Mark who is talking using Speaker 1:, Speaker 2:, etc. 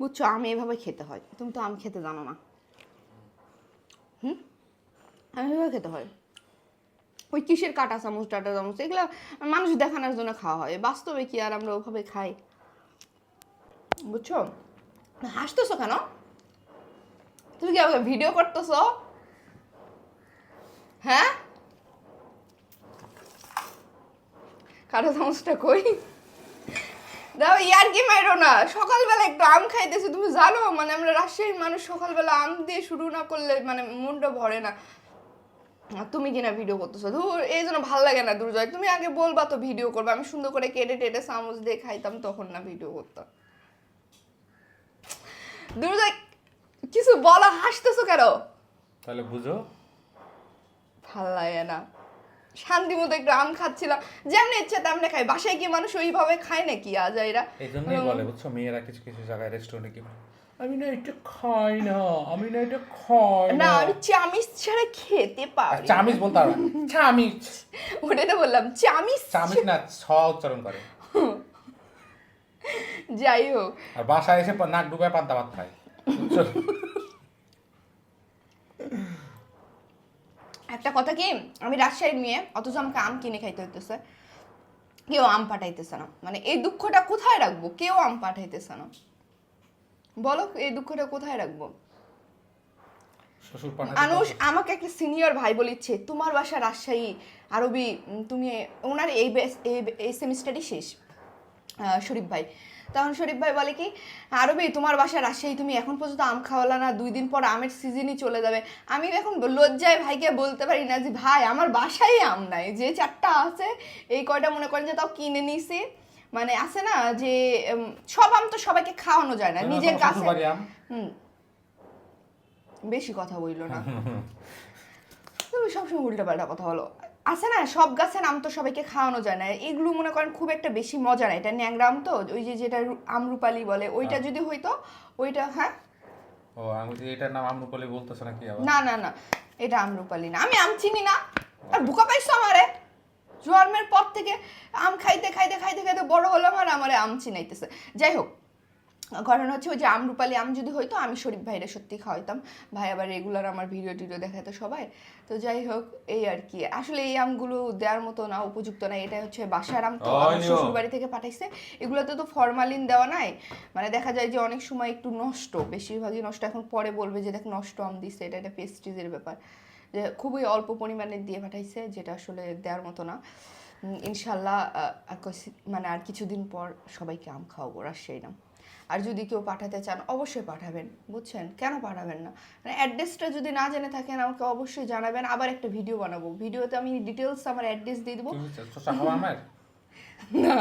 Speaker 1: বুঝছ? আমি এভাবে খেতে হয়। তুমি তো আম খেতে জানো না। হুম? আমি এভাবে খেতে হয়। ওই কিসের কাটা চামচ, টাটা চামচ, এগুলো মানুষ দেখানোর জন্য খাওয়া হয়। বাস্তবে কি আর আমরা ওভাবে খাই? বুঝছ? হাসতেছো কেন? তুমি কি আমাকে ভিডিও করতেছো? হ্যাঁ? কাটা চামচটা কই? দাও ইয়ার কি মাইরো না। সকালবেলা একটু আম খাইতেছি তুমি জানো মানে আমরা রাজশাহীর মানুষ সকালবেলা আম দিয়ে শুরু না করলে মানে মনটা ভরে না। তুমি কিনা ভিডিও করতেছো? ধুর এই জন্য ভালো লাগে না দুর্জয় তুমি আগে বলবা তো ভিডিও করবে আমি সুন্দর করে কেটে টেটে চামচ দিয়ে খাইতাম তখন না ভিডিও করতাম দুর্জয় কিছু বলো হাসতেছো কেন?
Speaker 2: তাহলে বুঝো।
Speaker 1: ভালো লাগে না। শান্তি মতো একটু আম খাচ্ছিলাম। যেমনি ইচ্ছে তেমনি খাই। বাসায় কি মানুষ ওইভাবে খায় নাকি আজ এরা?
Speaker 2: এই জন্যই বলে বুঝছ? মেয়েরা কিছু কিছু জায়গায় রেস্টুরেন্টে কি আমি না এটা খাই না আমি না এটা খাই
Speaker 1: না আমি চামিচ ছাড়া খেতে পারি
Speaker 2: চামিচ বলতে পারবে না। চামিচ।
Speaker 1: ওটাই তো বললাম চামিচ
Speaker 2: চামিচ না ছ উচ্চারণ করে।
Speaker 1: যাই হোক।
Speaker 2: আর বাসায় এসে নাক ডুবায় পান্তা ভাত খায় বুঝছ?
Speaker 1: একটা কথা কি আমি রাজশাহীর মেয়ে অথচ আমাকে আম কিনে খাইতে হইতেছে। কেউ আম পাঠাইতেছে না। মানে এই দুঃখটা কোথায় রাখব? কেউ আম পাঠাইতেছে না। বলো এই দুঃখটা কোথায় রাখব? মানুষ আমাকে একটা সিনিয়র ভাই বলিচ্ছে তোমার বাসা রাজশাহী আরবি তুমি ওনার এই এই- সেমিস্টারই শেষ। শরীফ ভাই। তখন শরীফ ভাই বলে কি আরবি তোমার বাসা রাজশাহী তুমি এখন পর্যন্ত আম খাওয়ালা না দুই দিন পর আমের সিজনই চলে যাবে। আমি এখন লজ্জায় ভাইকে বলতে পারি না যে ভাই আমার বাসায় আম নাই যে চারটা আছে এই কয়টা মনে করেন যে তাও কিনে নিছি। মানে আছে না যে সব আম তো সবাইকে খাওয়ানো যায় না নিজের
Speaker 2: কাছে।
Speaker 1: হুম। বেশি কথা বলল না। তুমি সবসময় উল্টা পাল্টা কথা বলো। আছে না সব গাছের আম তো সবাইকে খাওয়ানো যায় না। এগুলো মনে করেন খুব একটা বেশি মজা না। এটা ন্যাংরা আম তো ওই যে যেটা আমরুপালি বলে ওইটা যদি হইতো ওইটা হ্যাঁ?
Speaker 2: ও আমি যে এটার নাম আমরুপালি বলতেছে নাকি আবার?
Speaker 1: না না না এটা আমরুপালি না। আমি আম চিনি না। আর বুকা পাইছো আমারে? জন্মের পর থেকে আম খাইতে খাইতে খাইতে খাইতে বড় হলাম আর আমারে আম চিনাইতেছে। যাই হোক ঘটনা হচ্ছে ওই যে আমরুপালি আম যদি হইতো আমি শরীফ ভাইরা সত্যি খাওয়াইতাম। ভাই আবার রেগুলার আমার ভিডিও টিডিও দেখাতো সবাই। তো যাই হোক এই আর কি। আসলে এই আমগুলো দেওয়ার মতো না উপযুক্ত না এটা হচ্ছে বাসার আম তো আমার শ্বশুর বাড়ি থেকে পাঠাইছে। এগুলোতে তো ফরমালিন দেওয়া নাই। মানে দেখা যায় যে অনেক সময় একটু নষ্ট বেশিরভাগই নষ্ট। এখন পরে বলবে যে দেখ নষ্ট আম দিছে এটা একটা পেস্টিজের ব্যাপার। যে খুবই অল্প পরিমাণে দিয়ে পাঠাইছে যেটা আসলে দেওয়ার মতো না। ইনশাল্লাহ মানে আর কিছুদিন পর সবাইকে আম খাওয়াবো রাজশাহী নাম। আর যদি কেউ পাঠাতে চান অবশ্যই পাঠাবেন। বুঝছেন? কেন পাঠাবেন না? মানে অ্যাড্রেসটা যদি না জেনে থাকেন আমাকে অবশ্যই জানাবেন। আবার একটা ভিডিও বানাবো। ভিডিওতে আমি ডিটেলস আমার অ্যাড্রেস দিয়ে দেবো। না